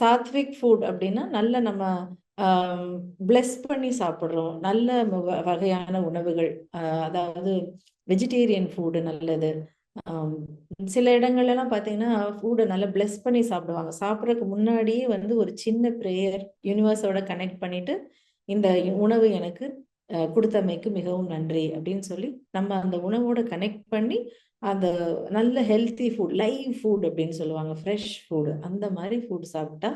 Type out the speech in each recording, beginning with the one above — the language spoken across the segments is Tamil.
சாத்விக் ஃபுட் அப்படின்னா நல்ல நம்ம பிளெஸ் பண்ணி சாப்பிட்றோம். நல்ல வ- வகையான உணவுகள். அதாவது வெஜிடேரியன் ஃபுட்டு நல்லது. சில இடங்கள்லாம் பார்த்தீங்கன்னா ஃபுட்டை நல்லா பிளெஸ் பண்ணி சாப்பிடுவாங்க. சாப்பிட்றதுக்கு முன்னாடியே வந்து ஒரு சின்ன ப்ரேயர் யூனிவர்ஸோட கனெக்ட் பண்ணிட்டு இந்த உணவு எனக்கு கொடுத்தமைக்கு மிகவும் நன்றி அப்படின்னு சொல்லி நம்ம அந்த உணவோட கனெக்ட் பண்ணி அந்த நல்ல ஹெல்த்தி ஃபுட் லைவ் ஃபுட் அப்படின்னு சொல்லுவாங்க. ஃப்ரெஷ் ஃபுட் அந்த மாதிரி ஃபுட் சாப்பிட்டா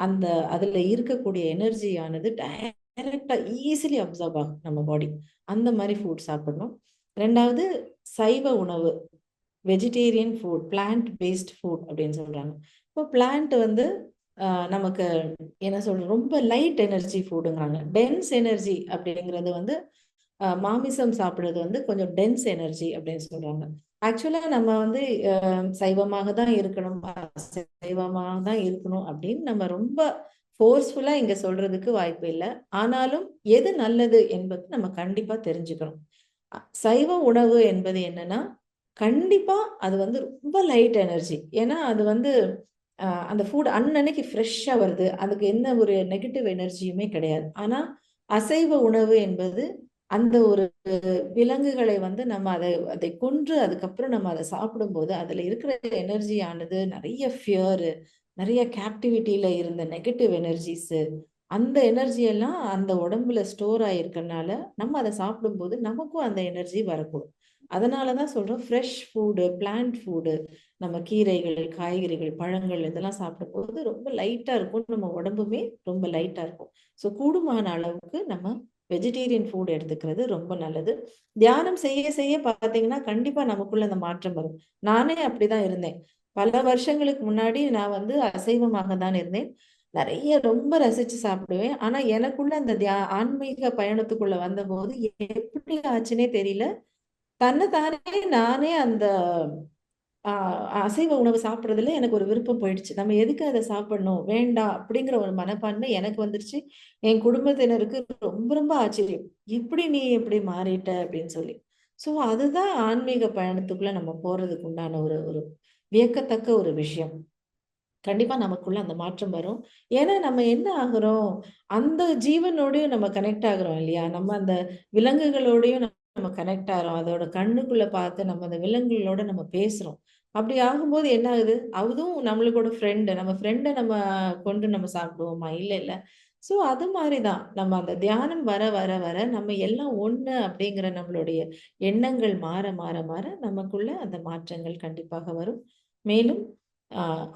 அந்த அதுல இருக்கக்கூடிய எனர்ஜியானது டைரக்டா ஈஸிலி அப்சர்வ் ஆகும் நம்ம பாடி அந்த மாதிரி ஃபுட் சாப்பிடணும். ரெண்டாவது சைவ உணவு. Vegetarian food plant based food அப்படின்னு சொல்றாங்க. இப்போ பிளான்ட் வந்து நமக்கு என்ன சொல்றது? ரொம்ப லைட் எனர்ஜி ஃபுட்டுங்கிறாங்க டென்ஸ் எனர்ஜி அப்படிங்கிறது வந்து மாமிசம் சாப்பிடுறது வந்து கொஞ்சம் டென்ஸ் எனர்ஜி அப்படின்னு சொல்றாங்க. ஆக்சுவலா நம்ம வந்து சைவமாக தான் இருக்கணும். சைவமாக தான் இருக்கணும் அப்படின்னு நம்ம ரொம்ப ஃபோர்ஸ்ஃபுல்லா இங்க சொல்றதுக்கு வாய்ப்பு இல்லை. ஆனாலும் எது நல்லது என்பது நம்ம கண்டிப்பா தெரிஞ்சுக்கணும். சைவ உணவு என்பது என்னன்னா கண்டிப்பா அது வந்து ரொம்ப லைட் எனர்ஜி ஏன்னா அது வந்து அந்த ஃபுட் அன்னன்னைக்கு ஃப்ரெஷ்ஷா வருது. அதுக்கு எந்த ஒரு நெகட்டிவ் எனர்ஜியுமே கிடையாது. ஆனா அசைவ உணவு என்பது அந்த ஒரு விலங்குகளை வந்து நம்ம அதை அதை கொன்று அதுக்கப்புறம் நம்ம அதை சாப்பிடும்போது அதுல இருக்கிற எனர்ஜியானது நிறைய ஃபியரு நிறைய கேப்டிவிட்டியில இருந்த நெகட்டிவ் எனர்ஜிஸ் அந்த எனர்ஜி எல்லாம் அந்த உடம்புல ஸ்டோர் ஆகிருக்கனால நம்ம அதை சாப்பிடும்போது நமக்கும் அந்த எனர்ஜி வரக்கூடும். அதனாலதான் சொல்றோம் ஃப்ரெஷ் ஃபுட்டு பிளான்ட் ஃபுட்டு நம்ம கீரைகள் காய்கறிகள் பழங்கள் இதெல்லாம் சாப்பிடும்போது ரொம்ப லைட்டா இருக்கும். நம்ம உடம்புமே ரொம்ப லைட்டா இருக்கும். ஸோ கூடுமான அளவுக்கு நம்ம வெஜிடேரியன் ஃபுட் எடுத்துக்கிறது ரொம்ப நல்லது. தியானம் செய்ய செய்ய பார்த்தீங்கன்னா கண்டிப்பா நமக்குள்ள அந்த மாற்றம் வரும். நானே அப்படிதான் இருந்தேன். பல வருஷங்களுக்கு முன்னாடி நான் வந்து அசைவமாக தான் இருந்தேன். நிறைய ரொம்ப ரசிச்சு சாப்பிடுவேன். ஆனா எனக்குள்ள அந்த தியா ஆன்மீக பயணத்துக்குள்ள வந்தபோது எப்படி ஆச்சுன்னே தெரியல. தன்னை தானே நானே அந்த அசைவ உணவு சாப்பிடுறதுல எனக்கு ஒரு விருப்பம் போயிடுச்சு. நம்ம எதுக்கு அதை சாப்பிடணும்? வேண்டாம் அப்படிங்கிற ஒரு மனப்பான்மை எனக்கு வந்துருச்சு. என் குடும்பத்தினருக்கு ரொம்ப ரொம்ப ஆச்சரியம். எப்படி நீ எப்படி மாறிட்ட அப்படின்னு சொல்லி. சோ அதுதான் ஆன்மீக பயணத்துக்குள்ள நம்ம போறதுக்கு உண்டான ஒரு ஒரு வியக்கத்தக்க ஒரு விஷயம். கண்டிப்பா நமக்குள்ள அந்த மாற்றம் வரும். ஏன்னா நம்ம என்ன ஆகுறோம்? அந்த ஜீவனோடயும் நம்ம கனெக்ட் ஆகுறோம் இல்லையா? நம்ம அந்த விலங்குகளோடயும் நம்ம கனெக்ட் ஆகிறோம் அதோட கண்ணுக்குள்ள பார்த்து நம்ம அந்த விலங்குகளோட நம்ம பேசுறோம். அப்படி ஆகும்போது என்ன ஆகுது? அதுவும் நம்மளுக்கோட ஃப்ரெண்டு நம்ம ஃப்ரெண்டை நம்ம கொண்டு நம்ம சாப்பிடுவோமா? இல்லை இல்ல. சோ அது மாதிரிதான். நம்ம அந்த தியானம் வர வர வர நம்ம எல்லாம் ஒண்ணு அப்படிங்கிற நம்மளுடைய எண்ணங்கள் மாற மாற மாற நமக்குள்ள அந்த மாற்றங்கள் கண்டிப்பாக வரும். மேலும்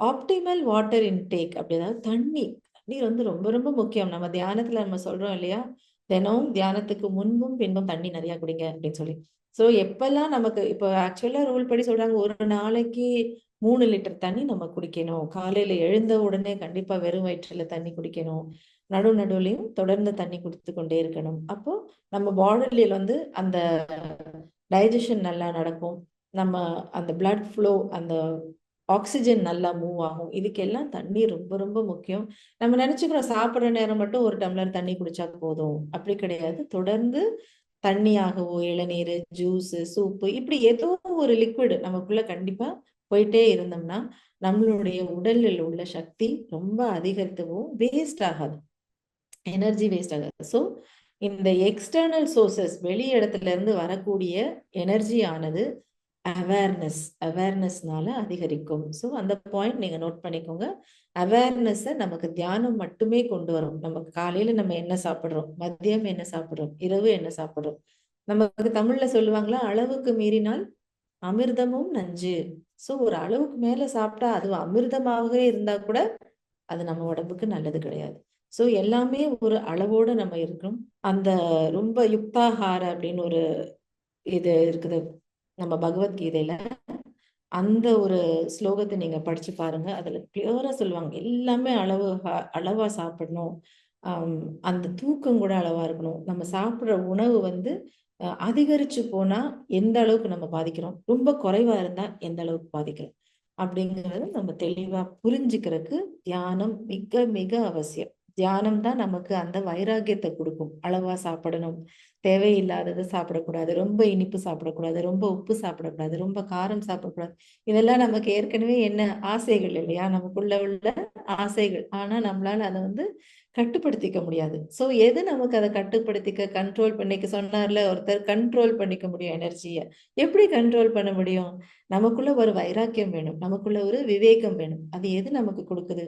ஆப்டிமல் வாட்டர் இன்டேக் அப்படி அதாவது தண்ணி. தண்ணீர் வந்து ரொம்ப ரொம்ப முக்கியம். நம்ம தியானத்துல நம்ம சொல்றோம் இல்லையா? தினம் தியானத்துக்கு முன்பும் பின்பும் தண்ணி நிறைய குடிங்க அப்படின்னு சொல்லி. சோ எப்பெல்லாம் நமக்கு இப்போ ஆக்சுவலா ரூல் படி சொல்றாங்க ஒரு நாளைக்கு மூணு லிட்டர் தண்ணி நம்ம குடிக்கணும். காலையில எழுந்த உடனே கண்டிப்பா வெறும் வயிற்றுல தண்ணி குடிக்கணும். நடு நடுவுலையும் தொடர்ந்து தண்ணி குடித்து கொண்டே இருக்கணும். அப்போ நம்ம பாடியில வந்து அந்த டைஜஷன் நல்லா நடக்கும். நம்ம அந்த பிளட் ஃப்ளோ அந்த ஆக்சிஜன் நல்லா மூவ் ஆகும். இதுக்கெல்லாம் தண்ணி ரொம்ப ரொம்ப முக்கியம். நம்ம நினைச்சுக்கிறோம் சாப்பிட்ற நேரம் மட்டும் ஒரு டம்ளர் தண்ணி குடிச்சா போதும். அப்படி கிடையாது. தொடர்ந்து தண்ணியாகவோ இளநீர் ஜூஸ் சூப்பு இப்படி ஏதோ ஒரு லிக்விட் நமக்குள்ள கண்டிப்பா போயிட்டே இருந்தோம்னா நம்மளுடைய உடலில் உள்ள சக்தி ரொம்ப அதிகரித்தவும் வேஸ்ட் ஆகாது. எனர்ஜி வேஸ்ட் ஆகாது. ஸோ இந்த எக்ஸ்டர்னல் சோர்சஸ் வெளி இடத்துல இருந்து வரக்கூடிய எனர்ஜி ஆனது அவேர்னஸ் அவேர்னஸ்னால அதிகரிக்கும். ஸோ அந்த பாயிண்ட் நீங்க நோட் பண்ணிக்கோங்க. அவேர்னஸை நமக்கு தியானம் மட்டுமே கொண்டு வரும். நமக்கு காலையில நம்ம என்ன சாப்பிடுறோம்? மதியம் என்ன சாப்பிட்றோம்? இரவு என்ன சாப்பிட்றோம்? நமக்கு தமிழ்ல சொல்லுவாங்களா? அளவுக்கு மீறினால் அமிர்தமும் நஞ்சு. ஸோ ஒரு அளவுக்கு மேல சாப்பிட்டா அது அமிர்தமாகவே இருந்தா கூட அது நம்ம உடம்புக்கு நல்லது கிடையாது. ஸோ எல்லாமே ஒரு அளவோட நம்ம இருக்கணும். அந்த ரொம்ப யுக்தாகார அப்படின்னு ஒரு இது இருக்குது. நம்ம பகவத்கீதையில அந்த ஒரு ஸ்லோகத்தை நீங்க படிச்சு பாருங்க. அதுல கிளியரா சொல்லுவாங்க. எல்லாமே அளவு அளவா சாப்பிடணும். ஆஹ் அந்த தூக்கம் கூட அளவா இருக்கணும். நம்ம சாப்பிடுற உணவு வந்து அஹ், அதிகரிச்சு போனா எந்த அளவுக்கு நம்ம பாதிக்கிறோம்? ரொம்ப குறைவா இருந்தா எந்த அளவுக்கு பாதிக்கிறோம்? அப்படிங்கறது நம்ம தெளிவா புரிஞ்சுக்கிறதுக்கு தியானம் மிக மிக அவசியம். தியானம் தான் நமக்கு அந்த வைராக்கியத்தை கொடுக்கும். அளவா சாப்பிடணும். தேவையில்லாதது சாப்பிடக்கூடாது. ரொம்ப இனிப்பு சாப்பிடக்கூடாது. ரொம்ப உப்பு சாப்பிடக்கூடாது. ரொம்ப காரம் சாப்பிடக்கூடாது. இதெல்லாம் நமக்கு ஏற்கனவே என்ன? ஆசைகள் இல்லையா? நமக்குள்ள உள்ள ஆசைகள். ஆனா நம்மளால அதை வந்து கட்டுப்படுத்திக்க முடியாது. சோ எது நமக்கு அதை கட்டுப்படுத்திக்க கண்ட்ரோல் பண்ணிக்க சொன்னார்ல ஒருத்தர் கண்ட்ரோல் பண்ணிக்க முடியும் எனர்ஜியை எப்படி கண்ட்ரோல் பண்ண முடியும்? நமக்குள்ள ஒரு வைராக்கியம் வேணும். நமக்குள்ள ஒரு விவேகம் வேணும். அது எது நமக்கு கொடுக்குது?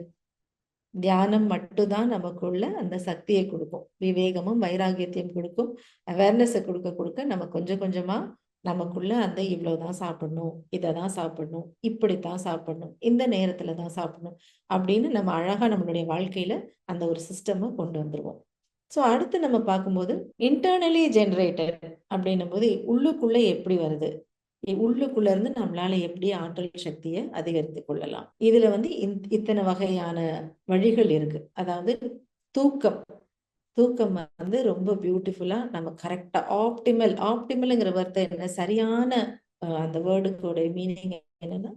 தியானம் மட்டும்தான் நமக்குள்ள அந்த சக்தியை கொடுக்கும். விவேகமும் வைராகியத்தையும் கொடுக்கும். அவேர்னஸை கொடுக்க கொடுக்க நம்ம கொஞ்சம் கொஞ்சமா நமக்குள்ள அந்த இவ்வளவுதான் சாப்பிடணும் இதை தான் சாப்பிடணும் இப்படித்தான் சாப்பிடணும் இந்த நேரத்துல தான் சாப்பிடணும் அப்படின்னு நம்ம அழகா நம்மளுடைய வாழ்க்கையில அந்த ஒரு சிஸ்டமை கொண்டு வந்துருவோம். ஸோ அடுத்து நம்ம பார்க்கும்போது இன்டர்னலி ஜென்ரேட்டட் அப்படின்னும் போது உள்ளுக்குள்ள எப்படி வருது? உள்ளுக்குள்ள இருந்து நம்மளால எப்படி ஆற்றல் சக்தியை அதிகரித்து கொள்ளலாம். இதுல வந்து இத்தனை வகையான வழிகள் இருக்கு. அதாவது தூக்கம். தூக்கம் வந்து ரொம்ப பியூட்டிஃபுல்லா நம்ம கரெக்டா ஆப்டிமல் ஆப்டிமல்ங்கிற வார்த்தை என்ன? சரியான அந்த வேர்டுக்கோட மீனிங் என்னன்னா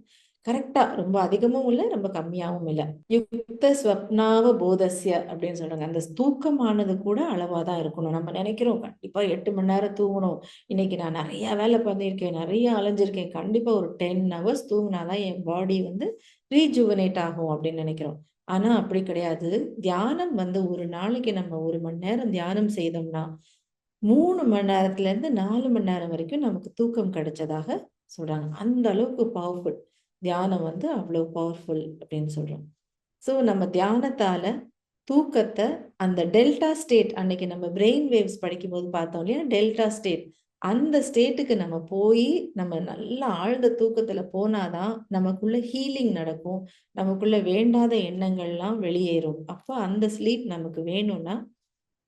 கரெக்டா ரொம்ப அதிகமும் இல்லை ரொம்ப கம்மியாகவும் இல்லை. யுக்த ஸ்வப்னாவ போதஸ்ய அப்படின்னு சொல்றாங்க. அந்த தூக்கமானது கூட அளவா தான் இருக்கணும். நம்ம நினைக்கிறோம் கண்டிப்பா எட்டு மணி நேரம் தூங்கணும். இன்னைக்கு நான் நிறைய வேலை பண்ணியிருக்கேன் நிறைய அலைஞ்சிருக்கேன். கண்டிப்பா ஒரு டென் ஹவர்ஸ் தூங்கினாதான் என் பாடி வந்து ரீஜுவனேட் ஆகும் அப்படின்னு நினைக்கிறோம். ஆனா அப்படி கிடையாது. தியானம் வந்து ஒரு நாளைக்கு நம்ம ஒரு மணி நேரம் தியானம் செய்தோம்னா மூணு மணி நேரத்துல இருந்து நாலு மணி நேரம் வரைக்கும் நமக்கு தூக்கம் கிடைச்சதாக சொல்றாங்க. அந்த அளவுக்கு பவர்ஃபுல் தியானம் வந்து அவ்வளோ பவர்ஃபுல் அப்படின்னு சொல்கிறோம் ஸோ நம்ம தியானத்தால் தூக்கத்தை அந்த டெல்டா ஸ்டேட் அன்னைக்கு நம்ம பிரெயின் வேவ்ஸ் படிக்கும் போது பார்த்தோம் இல்லையா? டெல்டா ஸ்டேட் அந்த ஸ்டேட்டுக்கு நம்ம போய் நம்ம நல்ல ஆழ்ந்த தூக்கத்துல போனாதான் நமக்குள்ள ஹீலிங் நடக்கும். நமக்குள்ள வேண்டாத எண்ணங்கள்லாம் வெளியேறும். அப்போ அந்த ஸ்லீப் நமக்கு வேணும்னா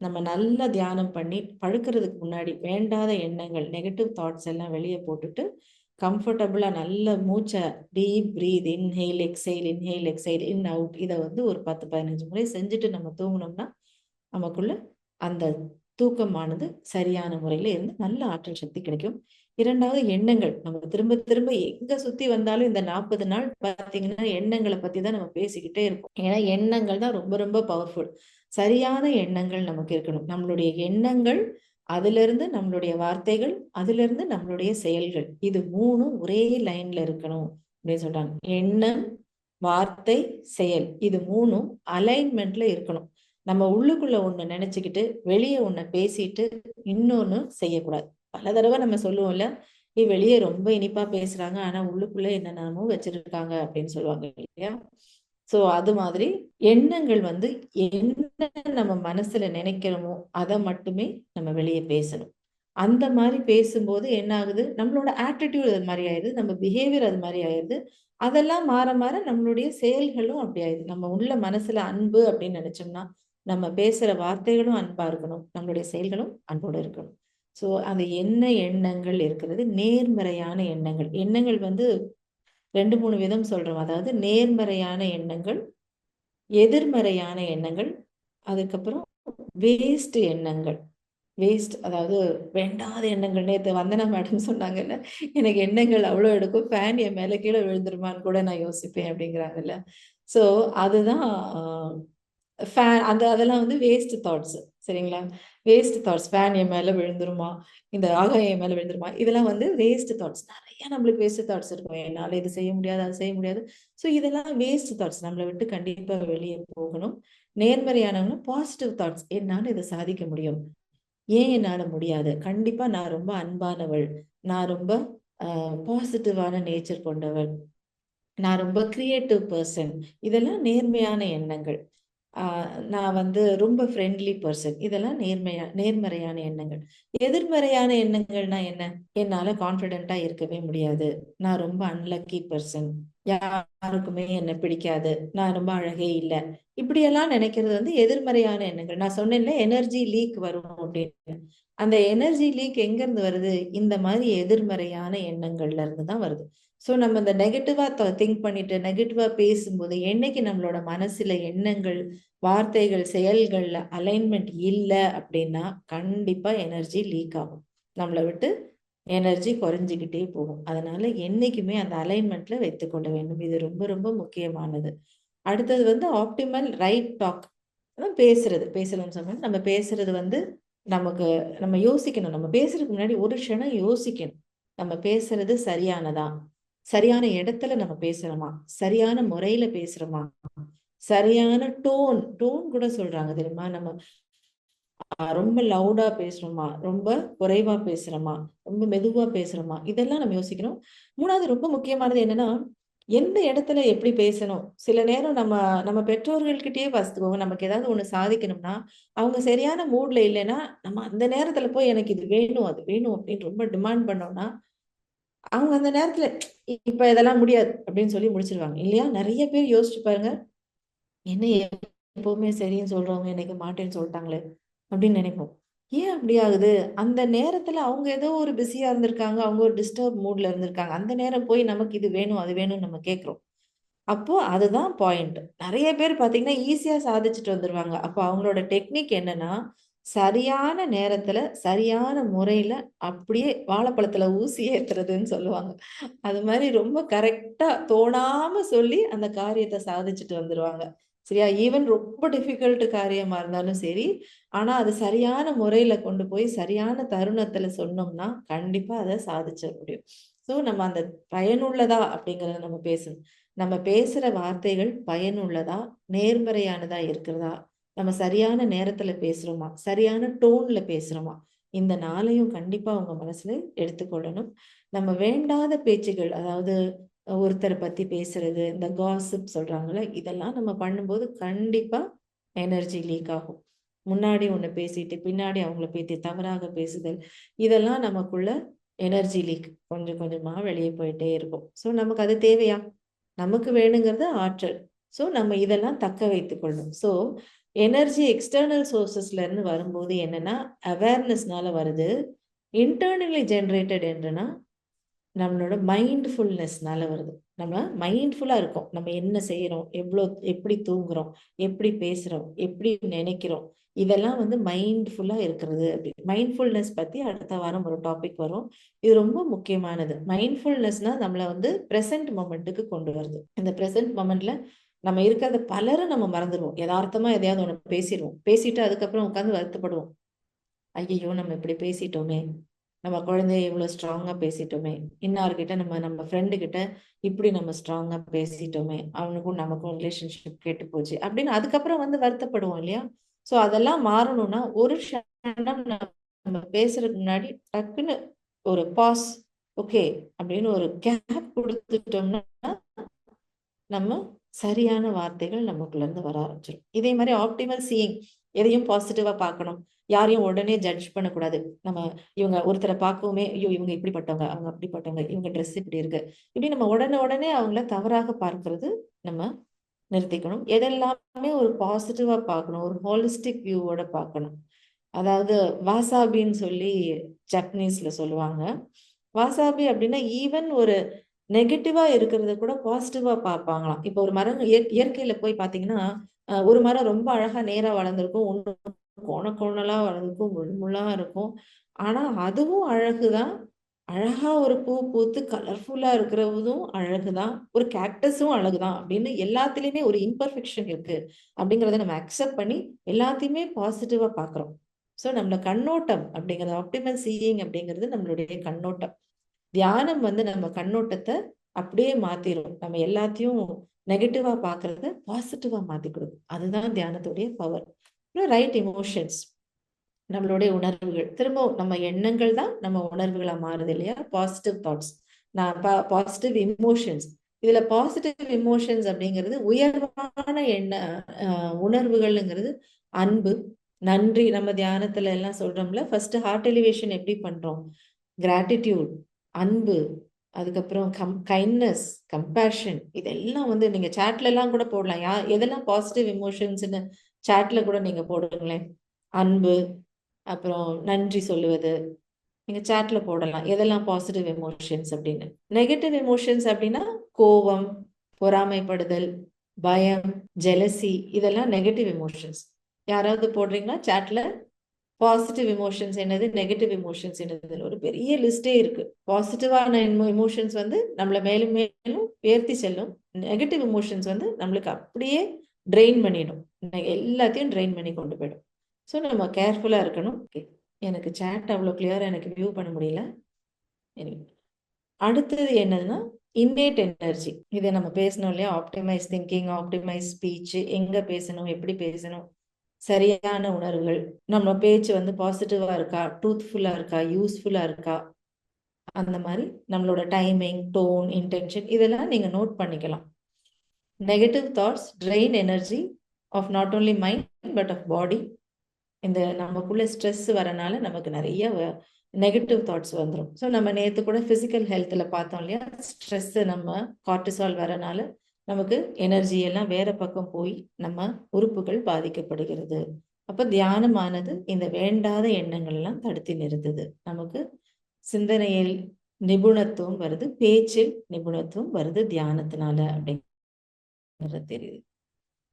நம்ம நல்லா தியானம் பண்ணி படுக்கிறதுக்கு முன்னாடி வேண்டாத எண்ணங்கள் நெகட்டிவ் தாட்ஸ் எல்லாம் வெளியே போட்டுட்டு கம்ஃபர்டபுளாக நல்ல மூச்சை deep breath inhale exhale inhale exhale in out இதை வந்து ஒரு பத்து பதினஞ்சு முறை செஞ்சுட்டு நம்ம தூங்கினோம்னா நமக்குள்ள அந்த தூக்கமானது சரியான முறையில் இருந்து நல்ல ஆற்றல் சக்தி கிடைக்கும். இரண்டாவது எண்ணங்கள். நம்ம திரும்ப திரும்ப எங்க சுத்தி வந்தாலும் இந்த நாற்பது நாள் பாத்தீங்கன்னா எண்ணங்களை பத்தி தான் நம்ம பேசிக்கிட்டே இருக்கோம் ஏன்னா எண்ணங்கள் தான் ரொம்ப ரொம்ப பவர்ஃபுல் சரியான எண்ணங்கள் நமக்கு இருக்கணும். நம்மளுடைய எண்ணங்கள் அதிலிருந்து நம்மளுடைய வார்த்தைகள் அதிலிருந்து நம்மளுடைய செயல்கள். இது மூணும் ஒரே லைன்ல இருக்கணும் அப்படின்னு சொல்றாங்க. எண்ணம் வார்த்தை செயல். இது மூணும் அலைன்மெண்ட்ல இருக்கணும். நம்ம உள்ளுக்குள்ள ஒண்ணு நினைச்சுக்கிட்டு வெளியே ஒண்ணு பேசிட்டு இன்னொன்னு செய்யக்கூடாது. பல தடவை நம்ம சொல்லுவோம்ல வெளியே ரொம்ப இனிப்பா பேசுறாங்க ஆனா உள்ளுக்குள்ள என்னென்னமோ வச்சிருக்காங்க அப்படின்னு சொல்லுவாங்க இல்லையா? சோ அது மாதிரி எண்ணங்கள் வந்து என்ன நம்ம மனசுல நினைக்கிறோமோ அதை மட்டுமே நம்ம வெளியே பேசணும். அந்த மாதிரி பேசும்போது என்ன ஆகுது? நம்மளோட ஆட்டிடியூட் அது மாதிரி ஆயிடுது நம்ம பிஹேவியர் அது மாதிரி ஆயிடுது. அதெல்லாம் மாற மாற நம்மளுடைய செயல்களும் அப்படி ஆயிடுது. நம்ம உள்ள மனசுல அன்பு அப்படின்னு நினைச்சோம்னா நம்ம பேசுற வார்த்தைகளும் அன்பா இருக்கணும். நம்மளுடைய செயல்களும் அன்போடு இருக்கணும். ஸோ அந்த என்ன எண்ணங்கள் இருக்கிறது? நேர்மறையான எண்ணங்கள். எண்ணங்கள் வந்து ரெண்டு மூணு விதம் சொல்கிறோம் அதாவது நேர்மறையான எண்ணங்கள் எதிர்மறையான எண்ணங்கள் அதுக்கப்புறம் வேஸ்ட் எண்ணங்கள். வேஸ்ட் அதாவது வேண்டாத எண்ணங்கள். நேற்று வந்தனா மேடம் சொன்னாங்கல்ல எனக்கு எண்ணங்கள் அவ்வளோ எடுக்கும். ஃபேன் என் மேலே கீழே விழுந்துருமான்னு கூட நான் யோசிப்பேன். அப்படிங்கிறாங்கல்ல. ஸோ அதுதான் ஃபேன் அந்த அதெல்லாம் வந்து வேஸ்ட் தாட்ஸ் சரிங்களா? வேஸ்ட் தாட்ஸ் ஃபேன் என் மேலே விழுந்துருமா? இந்த ஆகாயம் என் மேலே விழுந்துருமா? இதெல்லாம் வந்து வேஸ்ட் தாட்ஸ் நிறைய நம்மளுக்கு வேஸ்ட் தாட்ஸ் இருக்கும். என்னால் இது செய்ய முடியாது அது செய்ய முடியாது. ஸோ இதெல்லாம் வேஸ்ட் தாட்ஸ் நம்மளை விட்டு கண்டிப்பாக வெளியே போகணும். நேர்மறையானவங்க பாசிட்டிவ் தாட்ஸ் என்னால் இதை சாதிக்க முடியும். ஏன் என்னால் முடியாது? கண்டிப்பாக நான் ரொம்ப அன்பானவள். நான் ரொம்ப பாசிட்டிவான நேச்சர் கொண்டவள். நான் ரொம்ப கிரியேட்டிவ் பர்சன் இதெல்லாம் நேர்மையான எண்ணங்கள். நான் வந்து ரொம்ப ஃப்ரெண்ட்லி பர்சன் இதெல்லாம் நேர்மையா நேர்மறையான எண்ணங்கள். எதிர்மறையான எண்ணங்கள்னா என்ன? என்னால கான்பிடென்டா இருக்கவே முடியாது. நான் ரொம்ப அன்லக்கி பர்சன் யாருக்குமே என்ன பிடிக்காது. நான் ரொம்ப அழகே இல்லை. இப்படியெல்லாம் நினைக்கிறது வந்து எதிர்மறையான எண்ணங்கள். நான் சொன்னேன்ல எனர்ஜி லீக் வரும் அப்படின்னு. அந்த எனர்ஜி லீக் எங்க இருந்து வருது? இந்த மாதிரி எதிர்மறையான எண்ணங்கள்ல இருந்து தான் வருது. ஸோ நம்ம இந்த நெகட்டிவா திங்க் பண்ணிட்டு நெகட்டிவா பேசும்போது என்னைக்கு நம்மளோட மனசுல எண்ணங்கள் வார்த்தைகள் செயல்கள்ல அலைன்மெண்ட் இல்லை அப்படின்னா கண்டிப்பா எனர்ஜி லீக் ஆகும். நம்மளை விட்டு எனர்ஜி குறைஞ்சிக்கிட்டே போகும். அதனால என்னைக்குமே அந்த அலைன்மெண்ட்ல வைத்துக்கொள்ள வேண்டும். இது ரொம்ப ரொம்ப முக்கியமானது. அடுத்தது வந்து ஆப்டிமல் ரைட் டாக் பேசுறது. பேசலன்னு சொன்னா நம்ம பேசுறது வந்து நமக்கு நம்ம யோசிக்கணும். நம்ம பேசுறதுக்கு முன்னாடி ஒரு க்ஷணம் யோசிக்கணும். நம்ம பேசுறது சரியானதா? சரியான இடத்துல நம்ம பேசுறோமா? சரியான முறையில பேசுறோமா? சரியான டோன் டோன் கூட சொல்றாங்க தெரியுமா? நம்ம ரொம்ப லவுடா பேசுறோமா? ரொம்ப குறைவா பேசுறோமா? ரொம்ப மெதுவா பேசுறோமா? இதெல்லாம் நம்ம யோசிக்கணும். மூணாவது ரொம்ப முக்கியமானது என்னன்னா எந்த இடத்துல எப்படி பேசணும்? சில நேரம் நம்ம நம்ம பெற்றோர்கள்கிட்டயே வசத்துக்கோங்க நமக்கு ஏதாவது ஒண்ணு சாதிக்கணும்னா அவங்க சரியான மூட்ல இல்லைன்னா நம்ம அந்த நேரத்துல போய் எனக்கு இது வேணும் அது வேணும் அப்படின்னு ரொம்ப டிமாண்ட் பண்ணோம்னா அவங்க அந்த நேரத்துல இப்ப இதெல்லாம் முடியாது அப்படின்னு சொல்லி முடிச்சிருவாங்க. இல்லையா? நிறைய பேர் யோசிச்சு பாருங்க என்ன எப்பவுமே சரின்னு சொல்றவங்க என்னைக்கு மாட்டேன்னு சொல்லிட்டாங்களே அப்படின்னு நினைப்போம். ஏன் அப்படி ஆகுது? அந்த நேரத்துல அவங்க ஏதோ ஒரு பிஸியா இருந்திருக்காங்க அவங்க ஒரு டிஸ்டர்ப் மூட்ல இருந்திருக்காங்க. அந்த நேரம் போய் நமக்கு இது வேணும் அது வேணும்னு நம்ம கேட்குறோம். அப்போ அதுதான் பாயிண்ட். நிறைய பேர் பாத்தீங்கன்னா ஈஸியா சாதிச்சுட்டு வந்துருவாங்க. அப்போ அவங்களோட டெக்னிக் என்னன்னா சரியான நேரத்துல சரியான முறையில அப்படியே வாழைப்பழத்துல ஊசி ஏத்துறதுன்னு சொல்லுவாங்க. அது மாதிரி ரொம்ப கரெக்டா தோணாம சொல்லி அந்த காரியத்தை சாதிச்சுட்டு வந்துருவாங்க. சரியா? ஈவன் ரொம்ப டிஃபிகல்ட் காரியமா இருந்தாலும் சரி. ஆனா அது சரியான முறையில கொண்டு போய் சரியான தருணத்துல சொன்னோம்னா கண்டிப்பா அதை சாதிச்சிட முடியும். ஸோ நம்ம அந்த பயனுள்ளதா அப்படிங்கறத நம்ம பேசணும். நம்ம பேசுற வார்த்தைகள் பயனுள்ளதா நேர்மறையானதா இருக்கிறதா நம்ம சரியான நேரத்துல பேசுறோமா? சரியான டோன்ல பேசுறோமா? இந்த நாளையும் கண்டிப்பா உங்க மனசுல எடுத்துக்கொள்ளணும். நம்ம வேண்டாத பேச்சுகள் அதாவது ஒருத்தரை பத்தி பேசுறது இந்த காசிப் சொல்றாங்களே இதெல்லாம் நம்ம பண்ணும்போது கண்டிப்பா எனர்ஜி லீக் ஆகும். முன்னாடி ஒண்ணு பேசிட்டு பின்னாடி அவங்கள பேசி தவறாக பேசுதல் இதெல்லாம் நமக்குள்ள எனர்ஜி லீக் கொஞ்சம் கொஞ்சமா வெளியே போயிட்டே இருக்கும். ஸோ நமக்கு அது தேவையா? நமக்கு வேணுங்கிறது ஆற்றல். ஸோ நம்ம இதெல்லாம் தக்க வைத்துக் கொள்ளணும். ஸோ எனர்ஜி எக்ஸ்டர்னல் சோர்சஸ்லேருந்து வரும்போது என்னன்னா அவேர்னஸ்னால வருது. இன்டர்னலி ஜென்ரேட்டட் என்றுன்னா நம்மளோட மைண்ட்ஃபுல்னஸ்னால வருது. நம்ம மைண்ட்ஃபுல்லாக இருக்கோம். நம்ம என்ன செய்கிறோம் எவ்வளோ எப்படி தூங்குறோம்? எப்படி பேசுகிறோம் எப்படி நினைக்கிறோம்? இதெல்லாம் வந்து மைண்ட்ஃபுல்லாக இருக்கிறது அப்படி. மைண்ட்ஃபுல்னஸ் பற்றி அடுத்த வாரம் ஒரு டாபிக் வரும். இது ரொம்ப முக்கியமானது. மைண்ட்ஃபுல்னஸ்னால் நம்மளை வந்து ப்ரெசன்ட் மொமெண்ட்டுக்கு கொண்டு வருது. இந்த ப்ரெசன்ட் மொமெண்ட்டில் நம்ம இருக்கிறத பலரும் நம்ம மறந்துடுவோம் யதார்த்தமா எதையாவது ஒண்ணு பேசிடுவோம் பேசிட்டு அதுக்கப்புறம் உட்காந்து வருத்தப்படுவோம். ஐயோ நம்ம இப்படி பேசிட்டோமே. நம்ம குழந்தைய இவ்வளவு ஸ்ட்ராங்கா பேசிட்டோமே. இன்னார்கிட்ட நம்ம நம்ம ஃப்ரெண்டு கிட்ட இப்படி நம்ம ஸ்ட்ராங்கா பேசிட்டோமே. அவனுக்கும் நமக்கும் ரிலேஷன்ஷிப் கேட்டு போச்சு. அப்படின்னு அதுக்கப்புறம் வந்து வருத்தப்படுவோம் இல்லையா? சோ அதெல்லாம் மாறணும்னா ஒரு க்ஷணம் நம்ம பேசுறதுக்கு முன்னாடி டக்குன்னு ஒரு பாஸ் ஓகே அப்படின்னு ஒரு கேப் கொடுத்துட்டோம்னா நம்ம சரியான வார்த்தைகள் நமக்குள்ள இருந்து வர ஆரம்பிச்சிடும் இதே மாதிரி ஆப்டிமல் சீயிங் எதையும் பாசிட்டிவா பார்க்கணும். யாரையும் உடனே ஜட்ஜ் பண்ணக்கூடாது. நம்ம இவங்க ஒருத்தரை பார்க்கவுமே ஐயோ இவங்க இப்படிப்பட்டவங்க அவங்க அப்படிப்பட்டவங்க இவங்க ட்ரெஸ் இப்படி இருக்கு. இப்படி நம்ம உடனே உடனே அவங்கள தவறாக பார்க்கறது நம்ம நிறுத்திக்கணும். எதெல்லாமே ஒரு பாசிட்டிவா பார்க்கணும். ஒரு ஹோலிஸ்டிக் வியூவோட பார்க்கணும். அதாவது வாசாபின்னு சொல்லி ஜப்பனீஸ்ல சொல்லுவாங்க. வாசாபி அப்படின்னா ஈவன் ஒரு நெகட்டிவா இருக்கிறத கூட பாசிட்டிவா பார்ப்பாங்களாம். இப்போ ஒரு மரம் இயற்கையில போய் பாத்தீங்கன்னா ஒரு மரம் ரொம்ப அழகா நேரா வளர்ந்துருக்கும் ஒன்று கோண கோணலா வளர்ந்துருக்கும் முள்முள்ளா இருக்கும். ஆனா அதுவும் அழகுதான். அழகா ஒரு பூ பூத்து கலர்ஃபுல்லா இருக்கிறதும் அழகுதான். ஒரு கேக்டஸும் அழகுதான். அப்படின்னு எல்லாத்துலயுமே ஒரு இம்பர்ஃபெக்ஷன் இருக்கு. அப்படிங்கிறத நம்ம அக்செப்ட் பண்ணி எல்லாத்தையுமே பாசிட்டிவா பாக்குறோம் ஸோ நம்மள கண்ணோட்டம் அப்படிங்கிறது ஆப்டிமல் சீயிங் அப்படிங்கிறது நம்மளுடைய கண்ணோட்டம். தியானம் வந்து நம்ம கண்ணோட்டத்தை அப்படியே மாத்திரும். நம்ம எல்லாத்தையும் நெகட்டிவா பாக்குறத பாசிட்டிவா மாத்தி கொடுக்கும். அதுதான் தியானத்துடைய பவர் ரைட் எமோஷன்ஸ் நம்மளுடைய உணர்வுகள். திரும்ப நம்ம எண்ணங்கள் தான் நம்ம உணர்வுகளா மாறுது இல்லையா? பாசிட்டிவ் தாட்ஸ் நான் பாசிட்டிவ் இமோஷன்ஸ் இதுல பாசிட்டிவ் இமோஷன்ஸ் அப்படிங்கிறது உயர்வான எண்ண உணர்வுகள்ங்கிறது அன்பு நன்றி. நம்ம தியானத்துல எல்லாம் சொல்றோம்ல ஃபர்ஸ்ட் ஹார்ட் எலிவேஷன் எப்படி பண்றோம்? கிராட்டிடியூட் அன்பு அதுக்கப்புறம் கம் கைண்ட்னஸ் கம்பேஷன் இதெல்லாம் வந்து நீங்க சாட்ல எல்லாம் கூட போடலாம். யா எதெல்லாம் பாசிட்டிவ் இமோஷன்ஸ்னு சாட்ல கூட நீங்க போடுங்களேன். அன்பு அப்புறம் நன்றி சொல்லுவது நீங்க சாட்ல போடலாம். எதெல்லாம் பாசிட்டிவ் எமோஷன்ஸ் அப்படின்னு. நெகட்டிவ் எமோஷன்ஸ் அப்படின்னா கோபம் பொறாமைப்படுதல் பயம் ஜெலசி இதெல்லாம் நெகட்டிவ் எமோஷன்ஸ் யாராவது போடுறீங்களா சாட்ல பாசிட்டிவ் எமோஷன்ஸ் என்னது? நெகட்டிவ் எமோஷன்ஸ் என்னது? ஒரு பெரிய லிஸ்டே இருக்கு. பாசிட்டிவான எமோஷன்ஸ் வந்து நம்மளை மேலும் மேலும் உயர்த்தி செல்லும். நெகட்டிவ் எமோஷன்ஸ் வந்து நம்மளுக்கு அப்படியே ட்ரெயின் பண்ணிடும். எல்லாத்தையும் ட்ரெயின் பண்ணி கொண்டு போயிடும். ஸோ நம்ம கேர்ஃபுல்லாக இருக்கணும். ஓகே எனக்கு சேட் அவ்வளோ கிளியராக எனக்கு வியூ பண்ண முடியல. அடுத்தது என்னதுன்னா இன்னேட் எனர்ஜி இதை நம்ம பேசணும் இல்லையா? ஆப்டிமைஸ் திங்கிங் ஆப்டிமைஸ் ஸ்பீச் எங்கே பேசணும்? எப்படி பேசணும்? சரியான உணர்வுகள். நம்ம பேச்சு வந்து பாசிட்டிவாக இருக்கா? ட்ரூத்ஃபுல்லாக இருக்கா? யூஸ்ஃபுல்லாக இருக்கா? அந்த மாதிரி நம்மளோட டைமிங் டோன் இன்டென்ஷன் இதெல்லாம் நீங்கள் நோட் பண்ணிக்கலாம். Negative thoughts drain energy of not only mind but of body இந்த நமக்குள்ள ஸ்ட்ரெஸ் வரனால நமக்கு நிறைய நெகட்டிவ் தாட்ஸ் வந்துடும் ஸோ நம்ம நேற்று கூட ஃபிசிக்கல் ஹெல்த்தில் பார்த்தோம் இல்லையா? ஸ்ட்ரெஸ்ஸு நம்ம கார்டிசால் வரனால நமக்கு எனர்ஜி எல்லாம் வேற பக்கம் போய் நம்ம உறுப்புகள் பாதிக்கப்படுகிறது. அப்போ தியானமானது இந்த வேண்டாத எண்ணங்கள்லாம் தடுத்து நிறுத்துது. நமக்கு சிந்தனையில் நிபுணத்துவம் வருது பேச்சில் நிபுணத்துவம் வருது தியானத்தினால அப்படிங்கிறது தெரியுது.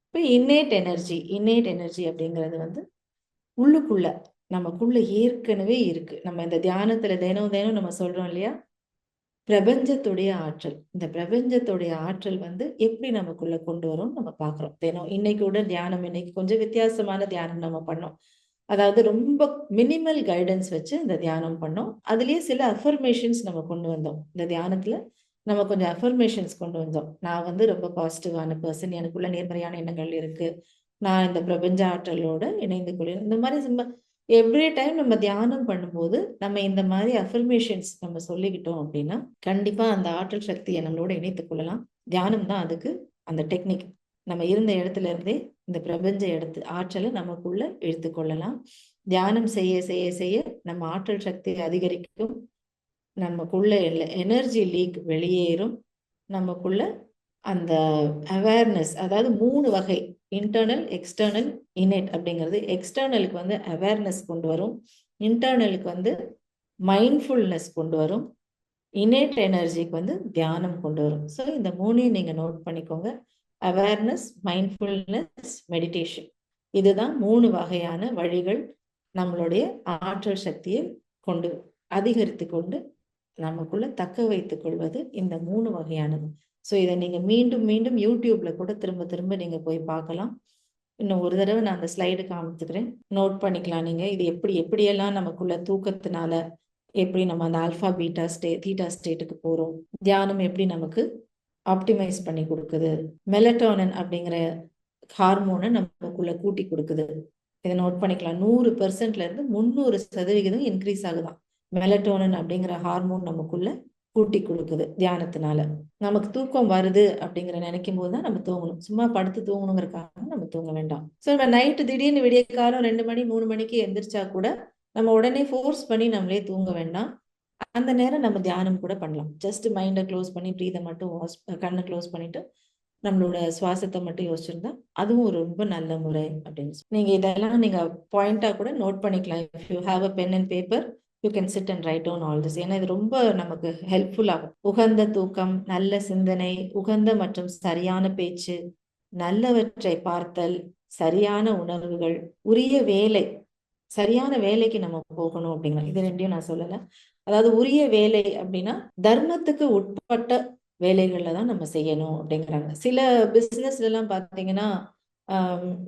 இப்போ இன்னேட் எனர்ஜி இன்னேட் எனர்ஜி அப்படிங்கிறது வந்து உள்ளுக்குள்ள நமக்குள்ள ஏற்கனவே இருக்கு. நம்ம இந்த தியானத்துல தினம் தினம் நம்ம சொல்றோம் இல்லையா? பிரபஞ்சத்துடைய ஆற்றல். இந்த பிரபஞ்சத்துடைய ஆற்றல் வந்து எப்படி நமக்குள்ள கொண்டு வரும் நம்ம பாக்குறோம் தினம் இன்னைக்கு கூட தியானம் இன்னைக்கு கொஞ்சம் வித்தியாசமான தியானம் நம்ம பண்ணோம். அதாவது ரொம்ப மினிமல் கைடன்ஸ் வச்சு இந்த தியானம் பண்ணோம். அதுலயே சில அஃபர்மேஷன்ஸ் நம்ம கொண்டு வந்தோம். இந்த தியானத்துல நம்ம கொஞ்சம் அஃபர்மேஷன்ஸ் கொண்டு வந்தோம். நான் வந்து ரொம்ப பாசிட்டிவான பர்சன் எனக்குள்ள நேர்மறையான எண்ணங்கள் இருக்கு. நான் இந்த பிரபஞ்ச ஆற்றலோட இணைந்து கொள்ள இந்த மாதிரி சும்மா எவ்ரி டைம் நம்ம தியானம் பண்ணும்போது நம்ம இந்த மாதிரி அஃபர்மேஷன்ஸ் நம்ம சொல்லிக்கிட்டோம் அப்படின்னா கண்டிப்பா அந்த ஆற்றல் சக்தியை நம்மளோட இணைத்துக் கொள்ளலாம். தியானம் தான் அதுக்கு அந்த டெக்னிக் நம்ம இருந்த இடத்துல இருந்தே இந்த பிரபஞ்ச இடத்து ஆற்றலை நமக்குள்ள இழுத்து கொள்ளலாம். தியானம் செய்ய செய்ய செய்ய நம்ம ஆற்றல் சக்தி அதிகரிக்கும். நமக்குள்ள எனர்ஜி லீக் வெளியேறும். நமக்குள்ள அந்த அவேர்னஸ் அதாவது மூணு வகை இன்டர்னல் எக்ஸ்டர்னல் இனெட் அப்படிங்கிறது எக்ஸ்டர்னலுக்கு வந்து அவேர்னஸ் கொண்டு வரும். இன்டர்னலுக்கு வந்து மைண்ட்ஃபுல்னஸ் கொண்டு வரும். இனேட் எனர்ஜிக்கு வந்து தியானம் கொண்டு வரும். ஸோ இந்த மூணையும் நீங்கள் நோட் பண்ணிக்கோங்க. அவேர்னஸ் மைண்ட்ஃபுல்னஸ் மெடிடேஷன் இதுதான் மூணு வகையான வழிகள் நம்மளுடைய ஆற்றல் சக்தியை கொண்டு அதிகரித்து கொண்டு நமக்குள்ள தக்க வைத்துக் கொள்வது இந்த மூணு வகையானது. ஸோ இதை நீங்கள் மீண்டும் மீண்டும் யூடியூப்ல கூட திரும்ப திரும்ப நீங்கள் போய் பார்க்கலாம். இன்னும் ஒரு தடவை நான் அந்த ஸ்லைடு காமிச்சுக்கிறேன். நோட் பண்ணிக்கலாம் நீங்கள் இது எப்படி எப்படியெல்லாம் நமக்குள்ள தூக்கத்தினால எப்படி நம்ம அந்த ஆல்ஃபா பீட்டா ஸ்டே தீட்டா ஸ்டேட்டுக்கு போகிறோம் தியானம் எப்படி நமக்கு ஆப்டிமைஸ் பண்ணி கொடுக்குது? மெலட்டோனன் அப்படிங்கிற ஹார்மோனை நமக்குள்ள கூட்டி கொடுக்குது. இதை நோட் பண்ணிக்கலாம். நூறு பெர்சன்ட்ல இருந்து முந்நூறு சதவிகிதம் இன்க்ரீஸ் ஆகுதான். மெலட்டோனன் அப்படிங்கிற ஹார்மோன் நமக்குள்ள கூட்டி கொடுக்குது தியானத்தினால. நமக்கு தூக்கம் வருது அப்படிங்கிற நினைக்கும் போது தான் நம்ம தூங்கணும். சும்மா படுத்து தூங்கணுங்கிறக்காக நம்ம தூங்க வேண்டாம். ஸோ நம்ம நைட்டு திடீர்னு விடிய காலம் ரெண்டு மணி மூணு மணிக்கு எந்திரிச்சா கூட நம்ம உடனே ஃபோர்ஸ் பண்ணி நம்மளே தூங்க வேண்டாம். அந்த நேரம் நம்ம தியானம் கூட பண்ணலாம். ஜஸ்ட் மைண்டை க்ளோஸ் பண்ணி ப்ரீதை மட்டும் வாஷ் கண்ணை க்ளோஸ் பண்ணிட்டு நம்மளோட சுவாசத்தை மட்டும் யோசிச்சிருந்தா அதுவும் ரொம்ப நல்ல முறை அப்படின்னு நீங்க இதெல்லாம் நீங்க பாயிண்டா கூட நோட் பண்ணிக்கலாம். If you have a pen and paper you can sit and write down all this ஏன்னா இது ரொம்ப நமக்கு ஹெல்ப்ஃபுல்லாகும் உகந்த தூக்கம் நல்ல சிந்தனை உகந்த மற்றும் சரியான பேச்சு நல்லவற்றை பார்த்தல் சரியான உணர்வுகள் உரிய வேலை சரியான வேலைக்கு நம்ம போகணும் அப்படிங்கிற இது ரெண்டையும் நான் சொல்லலை. அதாவது உரிய வேலை அப்படின்னா தர்மத்துக்கு உட்பட்ட வேலைகள்ல தான் நம்ம செய்யணும் அப்படிங்கிறாங்க. சில பிசினஸ்ல எல்லாம் பாத்தீங்கன்னா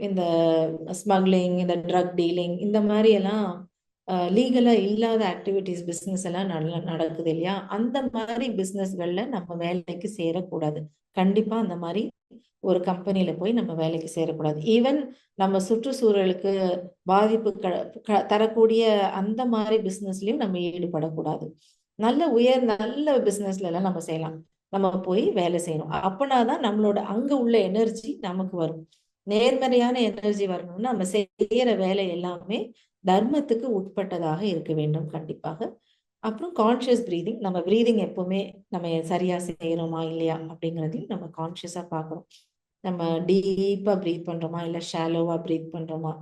இந்த ஸ்மக்லிங் இந்த ட்ரக் டீலிங் இந்த மாதிரி எல்லாம் லீகலா இல்லாத ஆக்டிவிட்டிஸ் பிஸ்னஸ் எல்லாம் நல்ல நடக்குது இல்லையா? அந்த மாதிரி பிஸ்னஸ்களில் நம்ம வேலைக்கு சேரக்கூடாது. கண்டிப்பா அந்த மாதிரி ஒரு கம்பெனியில போய் நம்ம வேலைக்கு சேரக்கூடாது. ஈவன் நம்ம சுற்றுச்சூழலுக்கு பாதிப்பு தரக்கூடிய அந்த மாதிரி பிஸ்னஸ்லயும் நம்ம ஈடுபடக்கூடாது. நல்ல உயர் நல்ல பிஸ்னஸ்ல எல்லாம் நம்ம செய்யலாம். நம்ம போய் வேலை செய்யணும். அப்பனாதான் நம்மளோட அங்க உள்ள எனர்ஜி நமக்கு வரும். நேர்மறையான எனர்ஜி வரணும்னா நம்ம செய்யற வேலை எல்லாமே தர்மத்துக்கு உட்பட்டதாக இருக்க வேண்டும் கண்டிப்பாக. அப்புறம் கான்ஷியஸ் ப்ரீதிங் நம்ம ப்ரீதிங் எப்பவுமே நம்ம சரியா செய்யறோமா இல்லையா அப்படிங்கிறதையும் நம்ம கான்ஷியஸா பாக்குறோம் நம்ம டீப்பா ப்ரீத் பண்றோமா இல்ல ஷாலோவா ப்ரீத் பண்றோமா?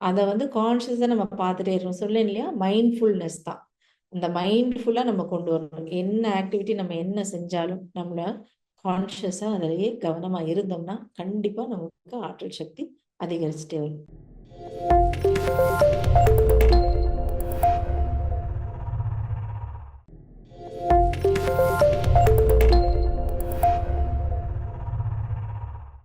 அதை வந்து கான்ஷியஸா நம்ம பார்த்துட்டே இருக்கோம் சொல்ல இல்லையா? மைண்ட்ஃபுல்னஸ் தான். இந்த மைண்ட்ஃபுல்லா நம்ம கொண்டு வரணும். என்ன ஆக்டிவிட்டி நம்ம என்ன செஞ்சாலும் நம்மள கான்ஷியஸா அதிலேயே கவனமா இருந்தோம்னா கண்டிப்பா நமக்கு ஆற்றல் சக்தி அதிகரிச்சுட்டே வரும் Thank you.